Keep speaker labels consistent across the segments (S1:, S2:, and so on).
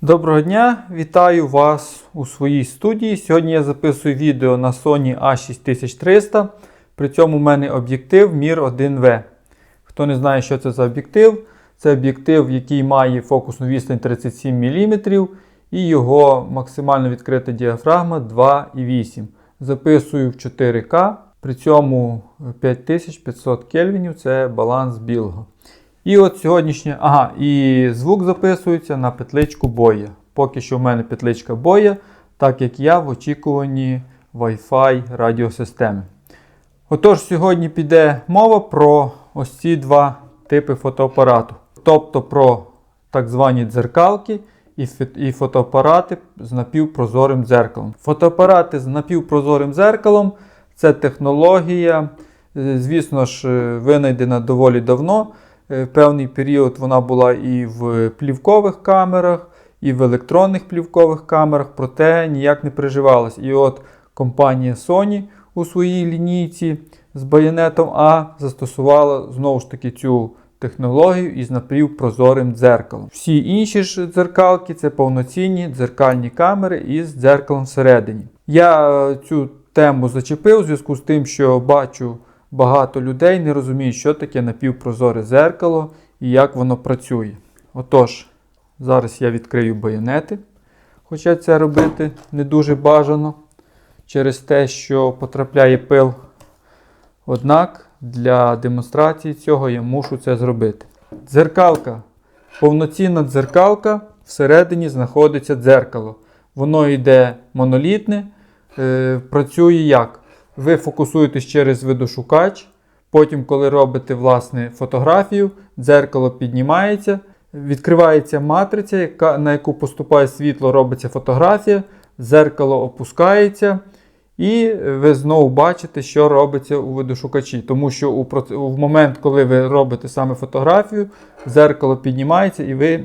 S1: Доброго дня, вітаю вас у своїй студії. Сьогодні я записую відео на Sony A6300. При цьому в мене об'єктив Mir 1V. Хто не знає, що це за об'єктив, це об'єктив, який має фокусну відстань 37 мм і його максимально відкрита діафрагма 2,8. Записую в 4К. При цьому 5500 кельвінів це баланс білого. І от сьогоднішнє. Ага, і звук записується на петличку боя. Поки що в мене петличка боя, так як я в очікуванні Wi-Fi радіосистеми. Отож, сьогодні піде мова про ось ці два типи фотоапарату. Тобто про так звані дзеркалки і фотоапарати з напівпрозорим дзеркалом. Фотоапарати з напівпрозорим дзеркалом це технологія, е, звісно ж, е, винайдена доволі давно. Е, Певний період вона була і в плівкових камерах, і в електронних плівкових камерах, проте ніяк не приживалась. І от компанія Sony у своїй лінійці з байонетом А застосувала знову ж таки цю технологію із напівпрозорим дзеркалом. Всі інші ж дзеркалки це повноцінні дзеркальні камери із дзеркалом всередині. Я е, цю тему зачепив у зв'язку з тим, що бачу багато людей не розуміють, що таке напівпрозоре зеркало і як воно працює. Отож, зараз я відкрию байонети, хоча це робити не дуже бажано через те, що потрапляє пил. Однак для демонстрації цього я мушу це зробити. Дзеркалка. Повноцінна дзеркалка, всередині знаходиться дзеркало. Воно йде монолітне, е, працює як? Ви фокусуєтесь через видошукач. Потім, коли робите власне фотографію, дзеркало піднімається, відкривається матриця, на яку поступає світло, робиться фотографія, дзеркало опускається, і ви знову бачите, що робиться у видошукачі. Тому що у, в момент, коли ви робите саме фотографію, дзеркало піднімається і ви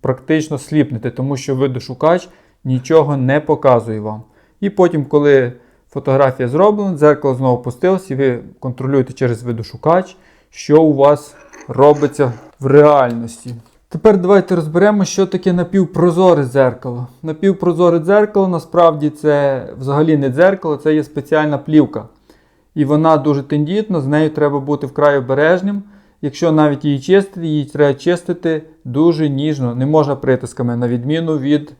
S1: практично сліпнете, тому що видошукач нічого не показує вам. І потім, коли фотографія зроблена, дзеркало знову опустилось, і ви контролюєте через видошукач, що у вас робиться в реальності. Тепер давайте розберемо, що таке напівпрозоре дзеркало. Напівпрозоре дзеркало насправді це взагалі не дзеркало, це є спеціальна плівка. І вона дуже тендітна, з нею треба бути вкрай обережним. Якщо навіть її чистити, її треба чистити дуже ніжно, не можна притисками, на відміну від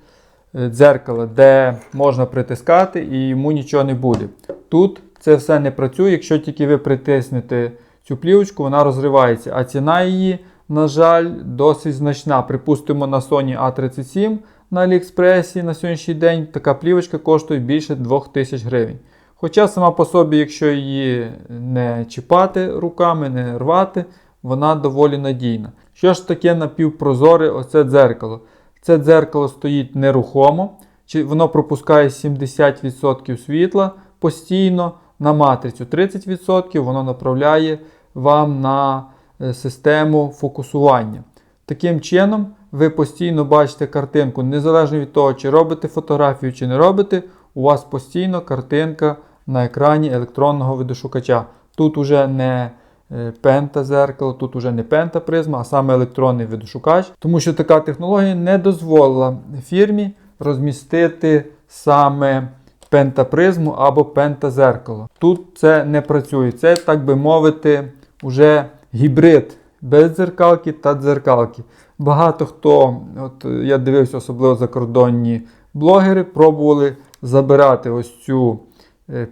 S1: е, дзеркала, де можна притискати і йому нічого не буде. Тут це все не працює, якщо тільки ви притиснете цю плівочку, вона розривається, а ціна її, на жаль, досить значна. Припустимо, на Sony A37 на Аліекспресі на сьогоднішній день така плівочка коштує більше 2000 гривень. Хоча сама по собі, якщо її не чіпати руками, не рвати, вона доволі надійна. Що ж таке напівпрозоре оце дзеркало? Це дзеркало стоїть нерухомо, чи воно пропускає 70% світла постійно на матрицю. 30% воно направляє вам на е, систему фокусування. Таким чином, ви постійно бачите картинку, незалежно від того, чи робите фотографію, чи не робите, у вас постійно картинка на екрані електронного видошукача. Тут уже не е, пентазеркало, тут уже не пентапризма, а саме електронний видошукач, тому що така технологія не дозволила фірмі розмістити саме пентапризму або пентазеркало. Тут це не працює. Це, так би мовити, уже гібрид без дзеркалки та дзеркалки. Багато хто, от я дивився, особливо закордонні блогери, пробували забирати ось цю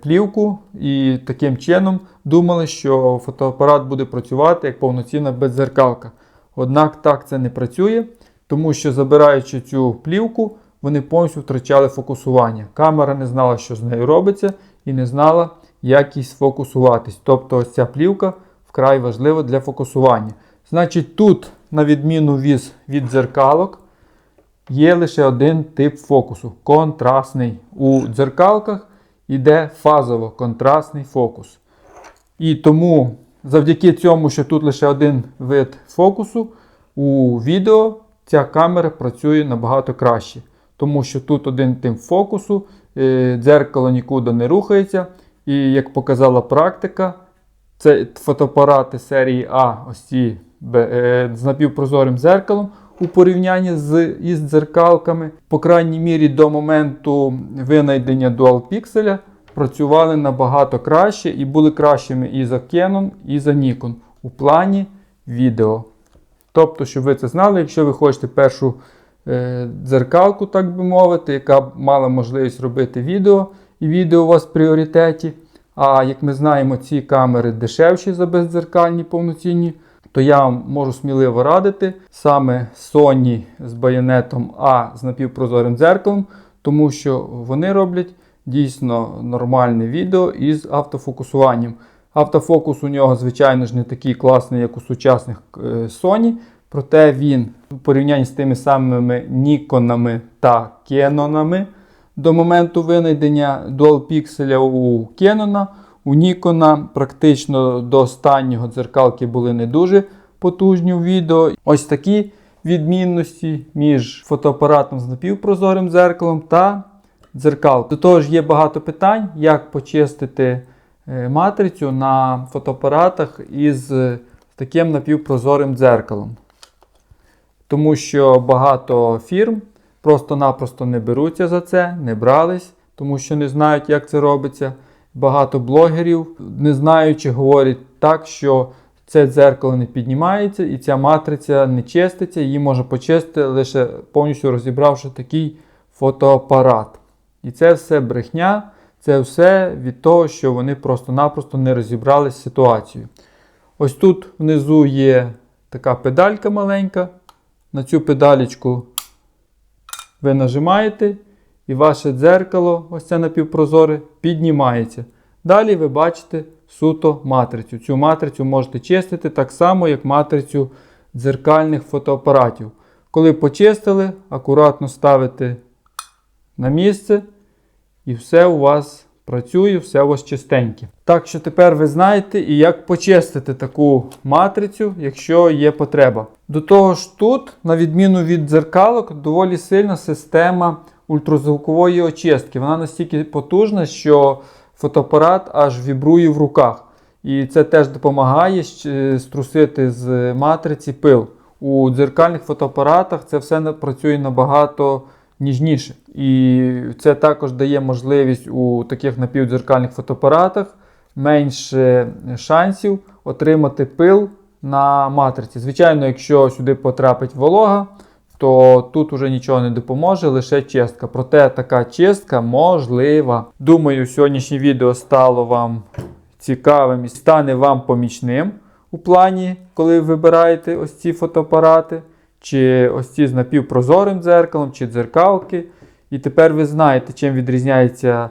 S1: плівку і таким чином думали, що фотоапарат буде працювати як повноцінна беззеркалка. Однак так це не працює, тому що забираючи цю плівку, вони повністю втрачали фокусування. Камера не знала, що з нею робиться, і не знала, як їй сфокусуватись. Тобто ось ця плівка вкрай важлива для фокусування. Значить, тут, на відміну від, від дзеркалок, є лише один тип фокусу контрастний. У дзеркалках йде фазово контрастний фокус. І тому завдяки цьому, що тут лише один вид фокусу, у відео ця камера працює набагато краще. Тому що тут один тип фокусу, е, дзеркало нікуди не рухається. І як показала практика, це фотоапарати серії А, ось ці е, з напівпрозорим дзеркалом, у порівнянні з із дзеркалками. По крайній мірі до моменту винайдення Dual Pixel працювали набагато краще і були кращими і за Canon, і за Nikon у плані відео. Тобто, щоб ви це знали, якщо ви хочете першу е, дзеркалку, так би мовити, яка б мала можливість робити відео, і відео у вас в пріоритеті. А як ми знаємо, ці камери дешевші за бездзеркальні повноцінні, то я вам можу сміливо радити саме Sony з байонетом А з напівпрозорим дзеркалом, тому що вони роблять дійсно нормальне відео із автофокусуванням. Автофокус у нього, звичайно ж, не такий класний, як у сучасних е, Sony, проте він у порівнянні з тими самими Ніконами та Кенонами до моменту винайдення Pixel у Canon, у Nikon практично до останнього дзеркалки були не дуже потужні у відео. Ось такі відмінності між фотоапаратом з напівпрозорим дзеркалом та дзеркалкою. До того ж є багато питань, як почистити е, матрицю на фотоапаратах із е, таким напівпрозорим дзеркалом. Тому що багато фірм просто-напросто не беруться за це, не брались, тому що не знають, як це робиться. Багато блогерів, не знаючи, говорять так, що це дзеркало не піднімається і ця матриця не чиститься, її можна почистити лише повністю розібравши такий фотоапарат. І це все брехня, це все від того, що вони просто-напросто не розібрались з ситуацією. Ось тут внизу є така педалька маленька. На цю педалечку ви нажимаєте, і ваше дзеркало, ось це напівпрозоре, піднімається. Далі ви бачите суто матрицю. Цю матрицю можете чистити так само, як матрицю дзеркальних фотоапаратів. Коли почистили, акуратно ставите на місце, і все у вас працює, все у вас чистеньке. Так що тепер ви знаєте і як почистити таку матрицю, якщо є потреба. До того ж, тут, на відміну від дзеркалок, доволі сильна система ультразвукової очистки. Вона настільки потужна, що фотоапарат аж вібрує в руках. І це теж допомагає струсити з матриці пил. У дзеркальних фотоапаратах це все працює набагато ніжніше. І це також дає можливість у таких напівдзеркальних фотоапаратах менше шансів отримати пил на матриці. Звичайно, якщо сюди потрапить волога, то тут уже нічого не допоможе, лише чистка. Проте така чистка можлива. Думаю, сьогоднішнє відео стало вам цікавим і стане вам помічним у плані, коли ви вибираєте ось ці фотоапарати, чи ось ці з напівпрозорим дзеркалом, чи дзеркалки. І тепер ви знаєте, чим відрізняється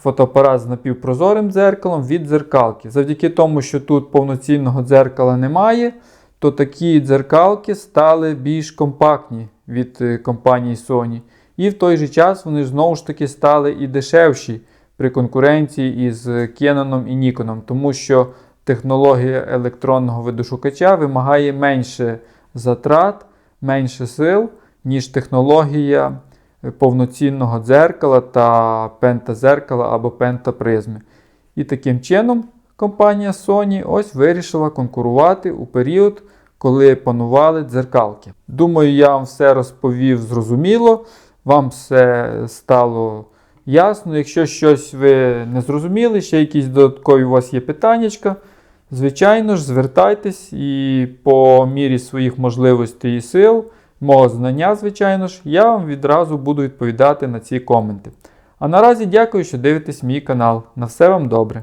S1: фотоапарат з напівпрозорим дзеркалом від дзеркалки. Завдяки тому, що тут повноцінного дзеркала немає, то такі дзеркалки стали більш компактні від е, компанії Sony. І в той же час вони знову ж таки стали і дешевші при конкуренції із Canon і Nikon, тому що технологія електронного видошукача вимагає менше затрат, менше сил, ніж технологія е, повноцінного дзеркала та пентазеркала або пентапризми. І таким чином компанія Sony ось вирішила конкурувати у період, коли панували дзеркалки. Думаю, я вам все розповів зрозуміло, вам все стало ясно. Якщо щось ви не зрозуміли, ще якісь додаткові у вас є питаннячка, звичайно ж, звертайтесь і по мірі своїх можливостей і сил, мого знання, звичайно ж, я вам відразу буду відповідати на ці коменти. А наразі дякую, що дивитесь мій канал. На все вам добре!